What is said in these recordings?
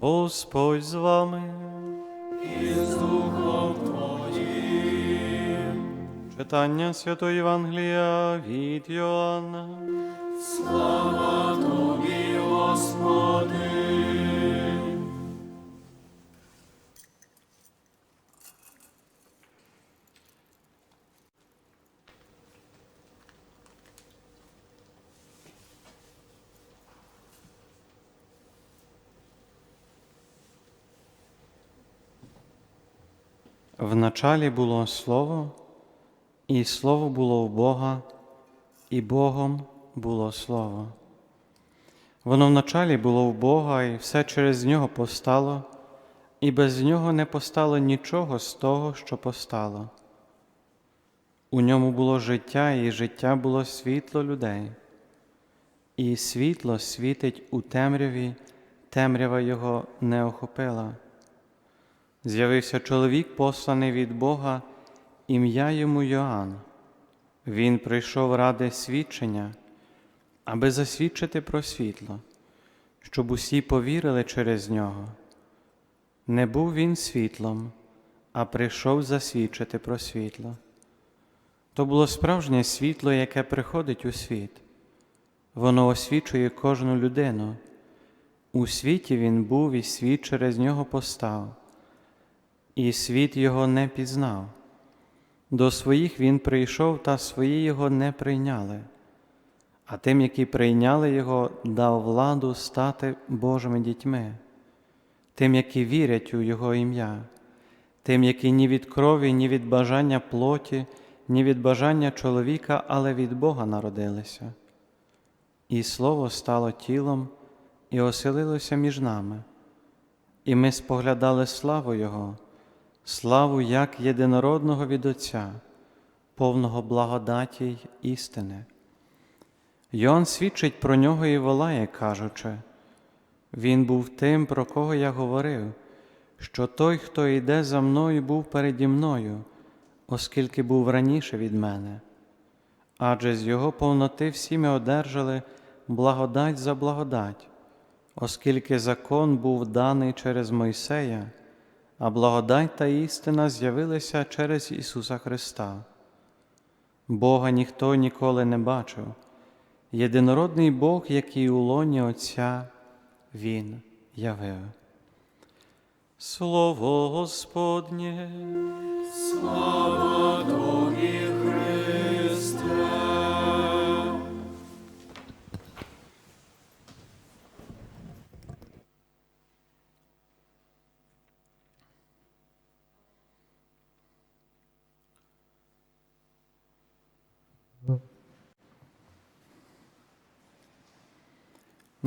Господь з вами. і з Духом Твоїм. Читання Святої Євангелія від Йоанна. Слава Тобі, Господи. В началі було Слово, і Слово було у Бога, і Богом було Слово. Воно в началі було в Бога, і все через нього постало, і без нього не постало нічого з того, що постало. У ньому було життя, і життя було світло людей, і світло світить у темряві, темрява його не охопила. З'явився чоловік, посланий від Бога, ім'я йому Йоанн. Він прийшов ради свідчення, аби засвідчити про світло, щоб усі повірили через нього. Не був він світлом, а прийшов засвідчити про світло. То було справжнє світло, яке приходить у світ. Воно освічує кожну людину. У світі він був і світ через нього постав і світ його не пізнав. До своїх він прийшов, та свої його не прийняли, а тим, які прийняли Його, дав владу стати Божими дітьми, тим, які вірять у Його ім'я, тим, які ні від крові, ні від бажання плоті, ні від бажання чоловіка, але від Бога народилися. І Слово стало тілом і оселилося між нами, і ми споглядали славу Його славу як єдинородного від Отця, повного благодаті й істини. Йоанн свідчить про нього і волає, кажучи, Він був тим, про кого я говорив, що той, хто йде за мною, був переді мною, оскільки був раніше від мене. Адже з Його повноти всі ми одержали благодать за благодать, оскільки закон був даний через Мойсея а благодать та істина з'явилися через Ісуса Христа. Бога ніхто ніколи не бачив, єдинородний Бог, який у лоні Отця Він явив. Слово Господнє, Слава Тобі,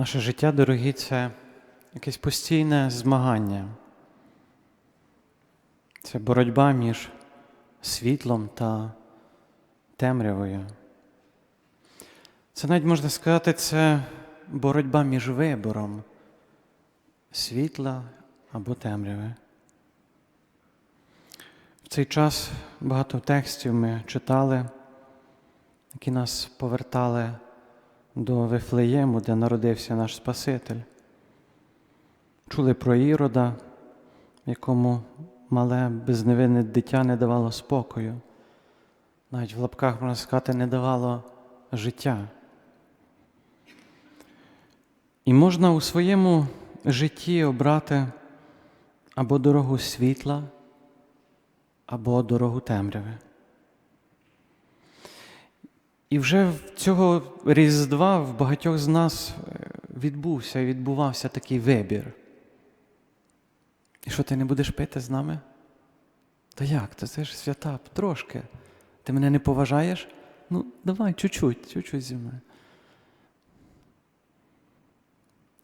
наше життя, дорогі, це якесь постійне змагання. Це боротьба між світлом та темрявою. Це навіть можна сказати, це боротьба між вибором світла або темряви. В цей час багато текстів ми читали, які нас повертали до Вифлеєму, де народився наш Спаситель. Чули про Ірода, якому мале безневинне дитя не давало спокою, навіть в лапках, можна сказати, не давало життя. І можна у своєму житті обрати або дорогу світла, або дорогу темряви. І вже в цього Різдва в багатьох з нас е, відбувся і відбувався такий вибір. І що ти не будеш пити з нами? Та як? Та це ж свята трошки. Ти мене не поважаєш? Ну, давай, чуть-чуть, чуть-чуть зі мною.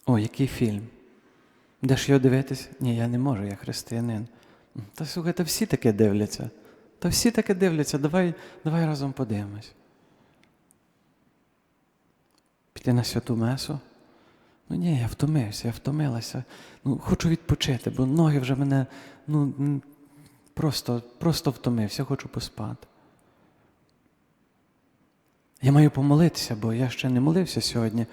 О, який фільм. Де ж його дивитись? Ні, я не можу, я християнин. Та слухай, та всі таке дивляться. Та всі таке дивляться, давай, давай разом подивимось. Піти на святу месу. Ну ні, я втомився, я втомилася. Ну, Хочу відпочити, бо ноги вже мене ну, просто, просто втомився, хочу поспати. Я маю помолитися, бо я ще не молився сьогодні.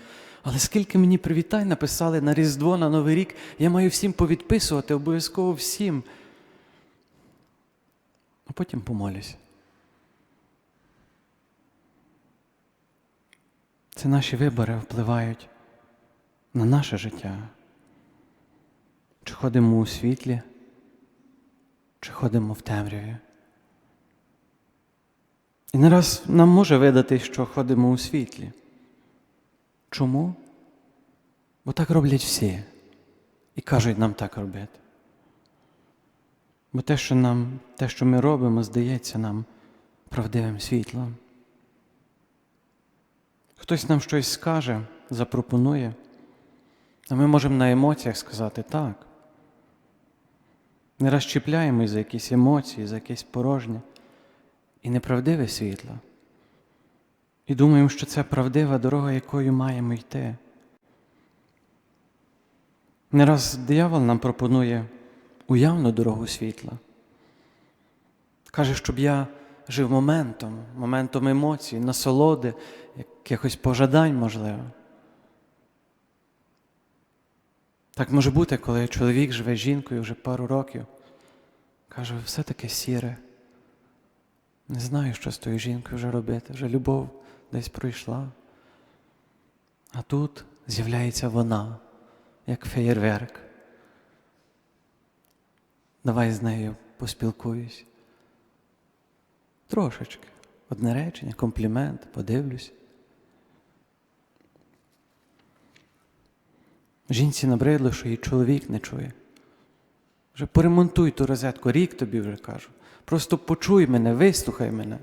Але скільки мені привітань написали на Різдво, на Новий рік, я маю всім повідписувати, обов'язково всім. А потім помолюсь. Це наші вибори впливають на наше життя. Чи ходимо у світлі, чи ходимо в темряві. І не раз нам може видати, що ходимо у світлі. Чому? Бо так роблять всі і кажуть нам так робити. Бо те, що нам, те, що ми робимо, здається нам правдивим світлом. Хтось нам щось скаже, запропонує, а ми можемо на емоціях сказати так. Не раз чіпляємось за якісь емоції, за якесь порожнє і неправдиве світло. І думаємо, що це правдива дорога, якою маємо йти. Не раз диявол нам пропонує уявну дорогу світла. Каже, щоб я жив моментом, моментом емоцій, насолоди, якихось пожадань, можливо. Так може бути, коли чоловік живе з жінкою вже пару років, каже, все таке сіре. Не знаю, що з тою жінкою вже робити, вже любов десь пройшла. А тут з'являється вона, як феєрверк. Давай з нею поспілкуюсь. Трошечки. Одне речення, комплімент, подивлюсь. Жінці набридло, що її чоловік не чує. Вже поремонтуй ту розетку, рік тобі вже кажу. Просто почуй мене, вислухай мене.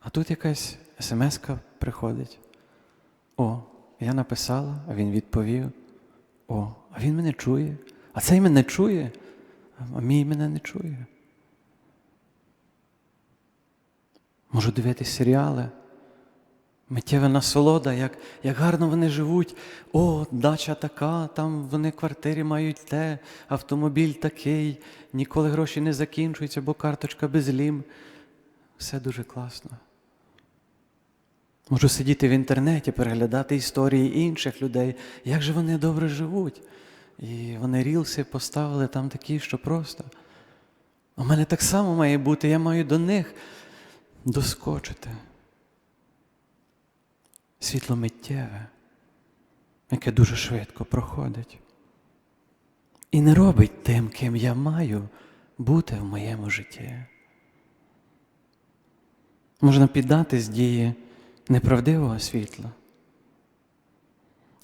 А тут якась смс-ка приходить. О, я написала, а він відповів. О, а він мене чує. А цей мене чує, а мій мене не чує. Можу дивитися серіали. Миттєва насолода, як, як гарно вони живуть. О, дача така, там вони квартири мають те, автомобіль такий, ніколи гроші не закінчуються, бо карточка без лім. Все дуже класно. Можу сидіти в інтернеті, переглядати історії інших людей, як же вони добре живуть. І вони рілси поставили там такі, що просто. У мене так само має бути, я маю до них доскочити. Світло миттєве, яке дуже швидко проходить. І не робить тим, ким я маю бути в моєму житті. Можна піддатись дії неправдивого світла.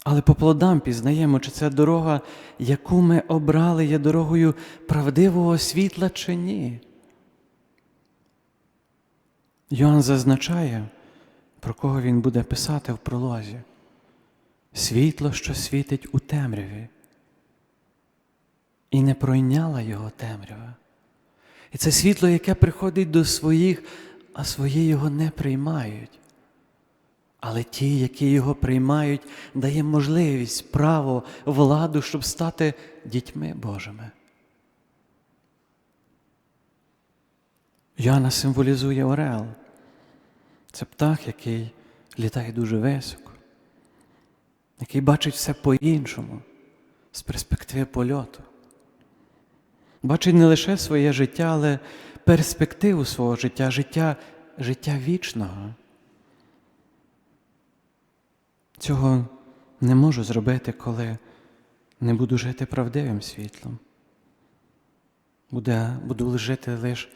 Але по плодам пізнаємо, чи ця дорога, яку ми обрали, є дорогою правдивого світла чи ні. Йоанн зазначає, про кого він буде писати в пролозі. Світло, що світить у темряві, і не пройняла його темрява. І це світло, яке приходить до своїх, а свої його не приймають. Але ті, які його приймають, дає можливість, право, владу, щоб стати дітьми Божими. Йоанна символізує Орел. Це птах, який літає дуже високо, який бачить все по-іншому, з перспективи польоту. Бачить не лише своє життя, але перспективу свого життя, життя, життя вічного. Цього не можу зробити, коли не буду жити правдивим світлом. Буде, буду жити лише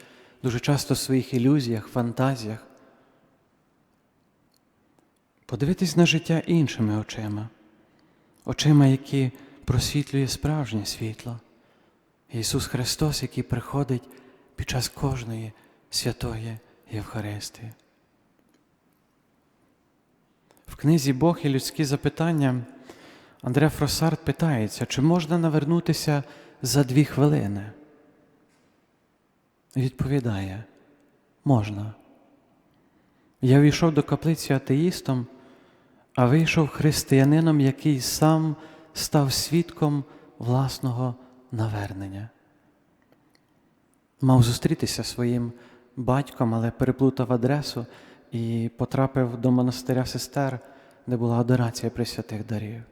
дуже часто в своїх ілюзіях, фантазіях. Подивитись на життя іншими очима, очима, які просвітлює справжнє світло. Ісус Христос, який приходить під час кожної святої Євхаристії. В книзі Бог і людські запитання Андре Фросард питається, чи можна навернутися за дві хвилини? Відповідає, можна. Я війшов до каплиці атеїстом, а вийшов християнином, який сам став свідком власного навернення. Мав зустрітися своїм батьком, але переплутав адресу і потрапив до монастиря сестер де була адорація пресвятих дарів.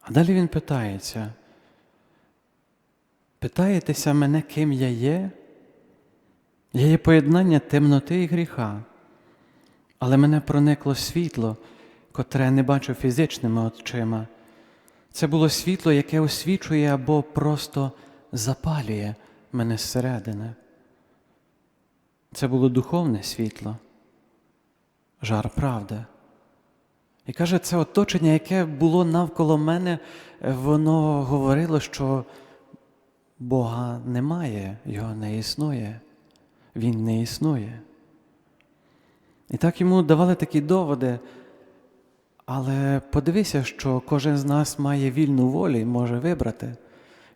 А далі він питається, питаєтеся мене, ким я є? Я є поєднання темноти і гріха, але мене проникло світло, котре не бачу фізичними очима. Це було світло, яке освічує або просто запалює мене зсередини. Це було духовне світло, жар правди. І каже, це оточення, яке було навколо мене, воно говорило, що Бога немає, Його не існує, Він не існує. І так йому давали такі доводи. Але подивися, що кожен з нас має вільну волю і може вибрати.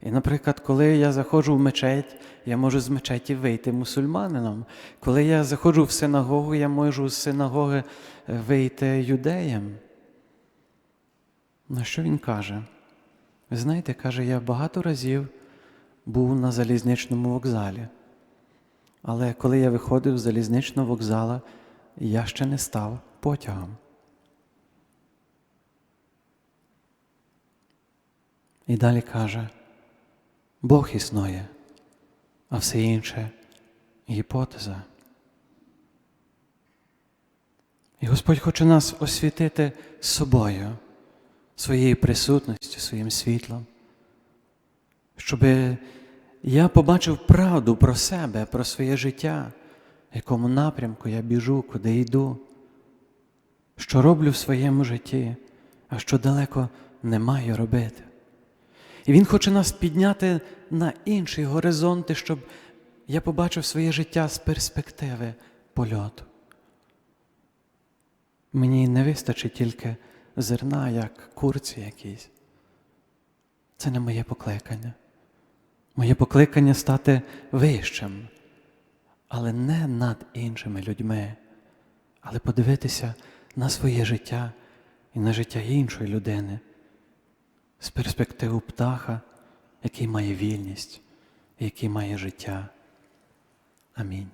І, наприклад, коли я заходжу в мечеть, я можу з мечеті вийти мусульманином. Коли я заходжу в синагогу, я можу з синагоги вийти юдеєм. На що він каже? Ви знаєте, каже, я багато разів був на залізничному вокзалі. Але коли я виходив з залізничного вокзала, я ще не став потягом. І далі каже, Бог існує, а все інше гіпотеза. І Господь хоче нас освітити собою, своєю присутністю, своїм світлом, щоб я побачив правду про себе, про своє життя, в якому напрямку я біжу, куди йду, що роблю в своєму житті, а що далеко не маю робити. І Він хоче нас підняти на інші горизонти, щоб я побачив своє життя з перспективи польоту. Мені не вистачить тільки зерна, як курці якісь. Це не моє покликання. Моє покликання стати вищим, але не над іншими людьми, але подивитися на своє життя і на життя іншої людини з перспективи птаха, який має вільність, який має життя. Амінь.